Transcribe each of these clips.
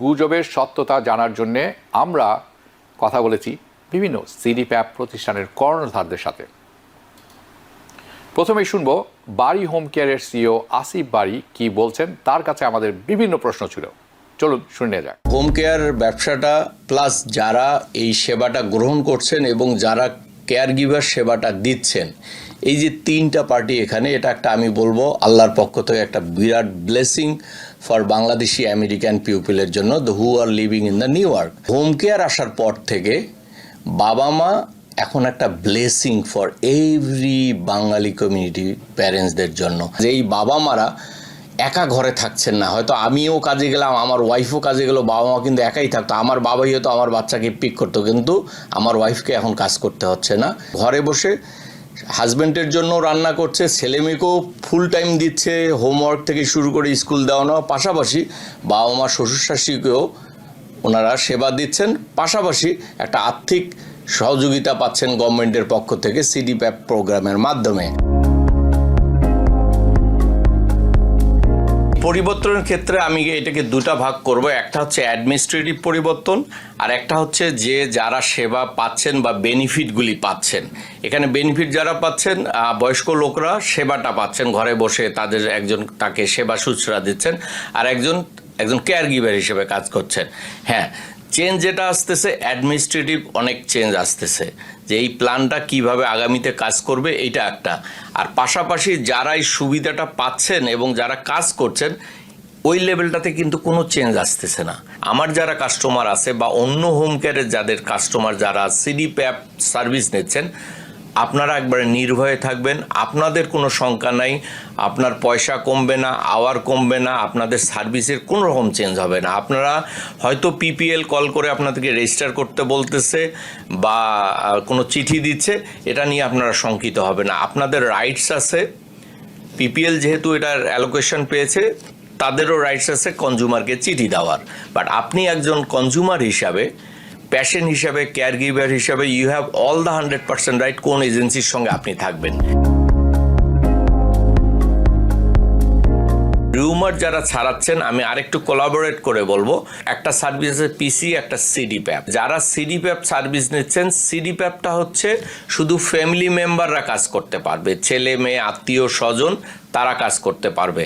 গুজবের সত্যতা জানার জন্য আমরা কথা বলেছি বিভিন্ন সিডি প্যাপ প্রতিষ্ঠানের কর্ণধারদের সাথে। প্রথমেই শুনব বাড়ি হোম কেয়ারের সিও আসিফ বাড়ি কি বলছেন? তার কাছে আমাদের বিভিন্ন প্রশ্ন ছিল। চলুন শুনে যাক। হোম কেয়ার ব্যবসাটা প্লাস যারা এই সেবাটা গ্রহণ করছেন এবং যারা কেয়ার গিভার সেবাটা দিচ্ছেন, এই যে তিনটা পার্টি এখানে, এটা একটা আমি বলব, আল্লাহর পক্ষ থেকে একটা বিরাট ব্লেসিং ফর বাংলাদেশি আমেরিকান পিউপিলের জন্য the who are living in the New York home care আসার পর থেকে বাবা মা এখন একটা blessing for every Bangali community প্যারেন্টসদের জন্য। যে এই বাবা মারা একা ঘরে থাকছেন না। হয়তো আমিও কাজে গেলাম, আমার ওয়াইফও কাজে গেলো, বাবা মা কিন্তু একাই থাকতো, আমার বাবাই হয়তো আমার বাচ্চাকে পিক করতো, কিন্তু আমার ওয়াইফকে এখন কাজ করতে হচ্ছে না। ঘরে বসে হাজব্যান্ডের জন্য রান্না করছে ছেলে মেয়েকেও ফুল টাইম দিচ্ছে হোমওয়ার্ক থেকে শুরু করে স্কুল দেওয়ানো পাশাপাশি বাবা মা শ্বশুর শাশুড়িকেও ওনারা সেবা দিচ্ছেন। পাশাপাশি একটা আর্থিক সহযোগিতা পাচ্ছেন গভর্নমেন্টের পক্ষ থেকে সিডি প্যাপ প্রোগ্রামের মাধ্যমে। পরিবর্তনের ক্ষেত্রে আমি এটাকে দুটা ভাগ করব। একটা হচ্ছে অ্যাডমিনিস্ট্রেটিভ পরিবর্তন আর একটা হচ্ছে যে যারা সেবা পাচ্ছেন বা বেনিফিটগুলি পাচ্ছেন। এখানে বেনিফিট যারা পাচ্ছেন বয়স্ক লোকরা সেবাটা পাচ্ছেন। ঘরে বসে তাদের একজন তাকে সেবা শুশ্রূষা দিচ্ছেন। আর একজন একজন কেয়ার গিভার হিসেবে কাজ করছেন। হ্যাঁ চেঞ্জ যেটা আসতেছে অ্যাডমিনিস্ট্রেটিভ অনেক চেঞ্জ আসতেছে। যে এই প্ল্যানটা কীভাবে আগামীতে কাজ করবে এটা একটা। আর পাশাপাশি যারা এই সুবিধাটা পাচ্ছেন এবং যারা কাজ করছেন, ওই লেভেলটাতে কিন্তু কোনো চেঞ্জ আসতেছে না। আমার যারা কাস্টমার আছে বা অন্য হোম কেয়ারের যাদের কাস্টমার যারা সিডি প্যাপ সার্ভিস নিচ্ছেন আপনারা একবারে নির্ভয়ে থাকবেন, আপনাদের কোনো শঙ্কা নাই, আপনার পয়সা কমবে না, আওয়ার কমবে না, আপনাদের সার্ভিসের কোনো রকম চেঞ্জ হবে না। আপনারা হয়তো পিপিএল কল করে আপনাদেরকে রেজিস্টার করতে বলতেছে বা কোনো চিঠি দিচ্ছে, এটা নিয়ে আপনারা শঙ্কিত হবে না। আপনাদের রাইটস আছে পিপিএল যেহেতু এটার অ্যালোকেশন পেয়েছে, তাদেরও রাইটস আছে কনজিউমারকে চিঠি দেওয়ার। বাট আপনি একজন কনজিউমার হিসাবে প্যাশন হিসাবে কেয়ার গিভার হিসাবে you have all the hundred percent right কোন এজেন্সির সঙ্গে আপনি থাকবেন। রিউমার যারা ছাড়াচ্ছেন, আমি আরেকটু কোলাবোরেট করে বলব। একটা সার্ভিস পিসি একটা সিডি প্যাপ যারা সিডি প্যাপ সার্ভিস নিচ্ছেন সিডি প্যাপটা হচ্ছে শুধু ফ্যামিলি মেম্বাররা কাজ করতে পারবে। ছেলে, মেয়ে, আত্মীয়, স্বজন, তারা কাজ করতে পারবে।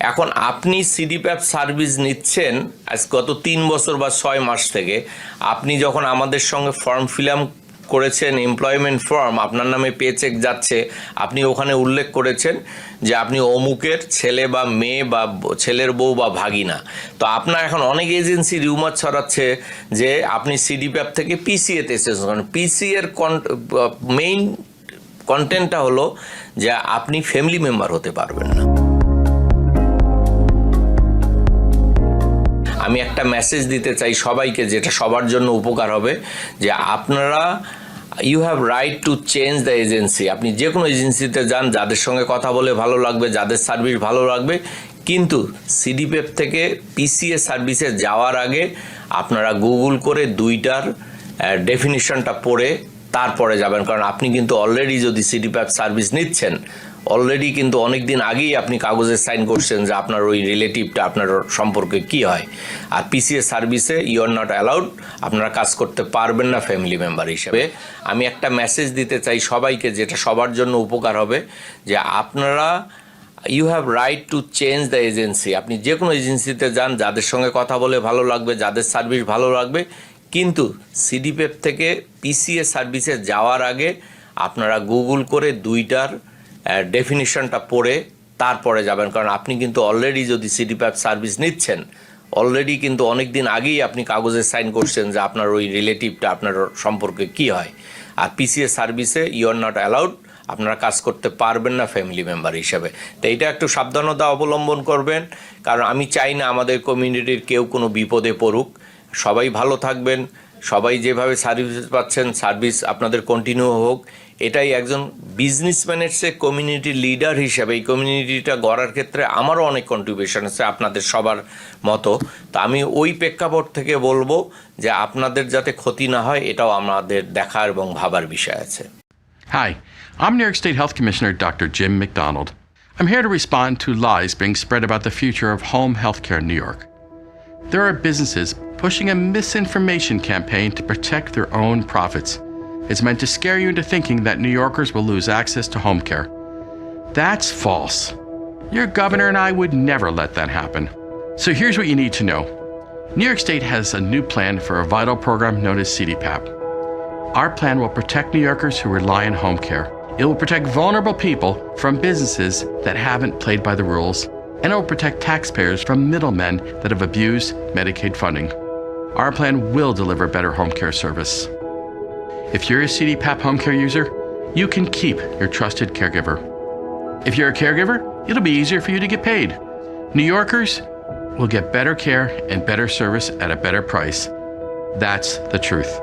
এখন আপনি সিডি প্যাপ সার্ভিস নিচ্ছেন আজ গত তিন বছর বা ছয় মাস থেকে, আপনি যখন আমাদের সঙ্গে ফর্ম ফিল করেছেন এমপ্লয়মেন্ট ফর্ম আপনার নামে পে চেক যাচ্ছে, আপনি ওখানে উল্লেখ করেছেন যে আপনি অমুকের ছেলে বা মেয়ে বা ছেলের বউ বা ভাগিনা। তো আপনার এখন অনেক এজেন্সি রিউমার ছড়াচ্ছে যে আপনি সিডি প্যাপ থেকে পিসিএতে এসেছেন। পিসি এর মেইন কন্টেন্টটা হলো যে আপনি ফ্যামিলি মেম্বার হতে পারবেন না। আমি একটা মেসেজ দিতে চাই সবাইকে যেটা সবার জন্য উপকার হবে, যে আপনারা you have right to change the agency আপনি যে কোনো এজেন্সিতে যান, যাদের সঙ্গে কথা বলে ভালো লাগবে, যাদের সার্ভিস ভালো লাগবে, কিন্তু সিডিপেপ থেকে পিসিএ সার্ভিসে যাওয়ার আগে আপনারা গুগল করে দুইটার ডেফিনিশনটা পড়ে তারপরে যাবেন। কারণ আপনি কিন্তু অলরেডি যদি সিডিপ্যাপ সার্ভিস নিচ্ছেন অলরেডি কিন্তু অনেক দিন আগেই আপনি কাগজে সাইন করছেন যে আপনার ওই রিলেটিভটা আপনার সম্পর্কে কি হয়। আর পিসিএস সার্ভিসে ইউ আর নট অ্যালাউড আপনারা কাজ করতে পারবেন না ফ্যামিলি মেম্বার হিসেবে। আমি একটা মেসেজ দিতে চাই সবাইকে যেটা সবার জন্য উপকার হবে, যে আপনারা you have right to change the agency আপনি যে কোনো এজেন্সিতে যান, যাদের সঙ্গে কথা বলে ভালো লাগবে, যাদের সার্ভিস ভালো লাগবে, কিন্তু সিডিপেপ থেকে পিসিএ সার্ভিসে যাওয়ার আগে আপনারা গুগল করে দুইটার ডেফিনিশনটা পড়ে তারপরে যাবেন। কারণ আপনি কিন্তু অলরেডি যদি সিটি সিডিপ্যাপ সার্ভিস নিচ্ছেন অলরেডি কিন্তু অনেক দিন আগেই আপনি কাগজে সাইন করছেন যে আপনার ওই রিলেটিভটা আপনার সম্পর্কে কি হয়। আর পিসিএস সার্ভিসে ইউ আর নট অ্যালাউড আপনারা কাজ করতে পারবেন না ফ্যামিলি মেম্বার হিসেবে। তো এইটা একটু সাবধানতা অবলম্বন করবেন। কারণ আমি চাই না আমাদের কমিউনিটির কেউ কোনো বিপদে পড়ুক। সবাই ভালো থাকবেন সবাই যেভাবে সার্ভিস পাচ্ছেন সার্ভিস আপনাদের কন্টিনিউ হোক এটাই একজন বিজনেসম্যানের সে কমিউনিটি লিডার হিসেবে এই কমিউনিটিটা গড়ার ক্ষেত্রে আমারও অনেক কন্ট্রিবিউশন আছে আপনাদের সবার মতো তো আমি ওই প্রেক্ষাপট থেকে বলব যে আপনাদের যাতে ক্ষতি না হয় এটাও আমাদের দেখার এবং ভাবার বিষয় আছে Hi, I'm New York State Health Commissioner Dr. Jim McDonald. Here to respond to lies being spread about the future of home health care in New York. there are businesses pushing a misinformation campaign to protect their own profits. It's meant to scare you into thinking that New Yorkers will lose access to home care. That's false. Your governor and I would never let that happen. So here's what you need to know New York State has a new plan for a vital program known as CDPAP. Our plan will protect New Yorkers who rely on home care. It will protect vulnerable people from businesses that haven't played by the rules, and it will protect taxpayers from middlemen that have abused Medicaid funding. Our plan will deliver better home care service. If you're a CDPAP home care user, you can keep your trusted caregiver. If you're a caregiver, it'll be easier for you to get paid. New Yorkers will get better care and better service at a better price. That's the truth.